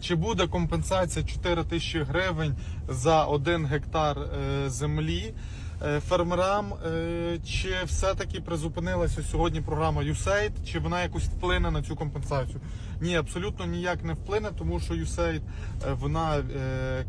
Чи буде компенсація 4 тисячі гривень за 1 гектар е, землі фермерам? Е, Чи все-таки призупинилася сьогодні програма USAID? Чи вона якось вплине на цю компенсацію? Ні, абсолютно ніяк не вплине, тому що USAID е, вона е,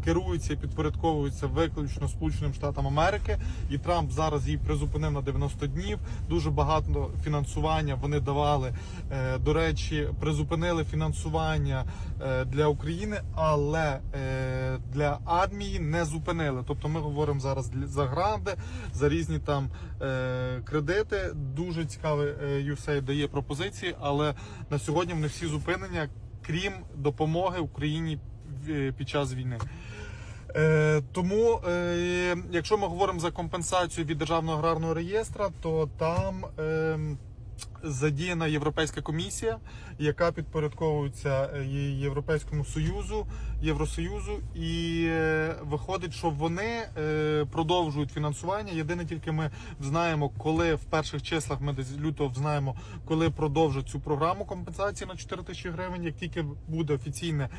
керується і підпорядковується виключно Сполученим Штатам Америки, і Трамп зараз її призупинив на 90 днів. Дуже багато фінансування вони давали. Е, До речі, призупинили фінансування е, для України, але е, для армії не зупинили. Тобто ми говоримо зараз за гранди, за різні там е, кредити. Дуже цікавий е, USAID дає пропозиції, але на сьогодні вони всі зупинення, крім допомоги Україні під час війни. Е, тому, е, якщо ми говоримо за компенсацію від державного аграрного реєстра, то там е, задіяна Європейська комісія, яка підпорядковується е, Європейському Союзу, Євросоюзу, і е, виходить, що вони е, продовжують фінансування. Єдине тільки ми знаємо, коли в перших числах ми десь лютого знаємо, коли продовжать цю програму компенсації на 4 тисячі гривень. Як тільки буде офіційне,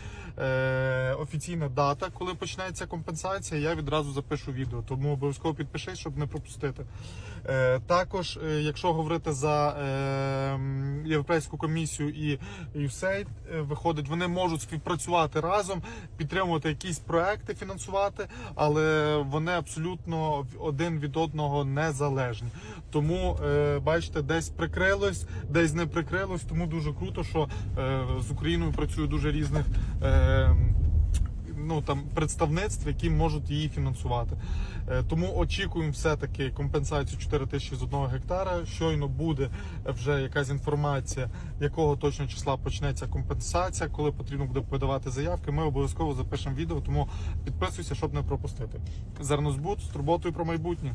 офіційна дата, коли почнеться компенсація, я відразу запишу відео. Тому обов'язково підпишись, щоб не пропустити. Також, якщо говорити за Європейську комісію і USAID, е, виходить, вони можуть співпрацювати разом, підтримувати якісь проекти, фінансувати, але вони абсолютно один від одного незалежні. Тому е, бачите, десь прикрилось, десь не прикрилось. Тому дуже круто, що е, з Україною працює дуже різних. Ну там представництв, які можуть її фінансувати. Е, Тому очікуємо все-таки компенсацію 4 тисячі з одного гектара. Щойно буде вже якась інформація, якого точно числа почнеться компенсація, коли потрібно буде подавати заявки. Ми обов'язково запишемо відео, тому підписуйся, щоб не пропустити. Зернозбут з турботою про майбутнє.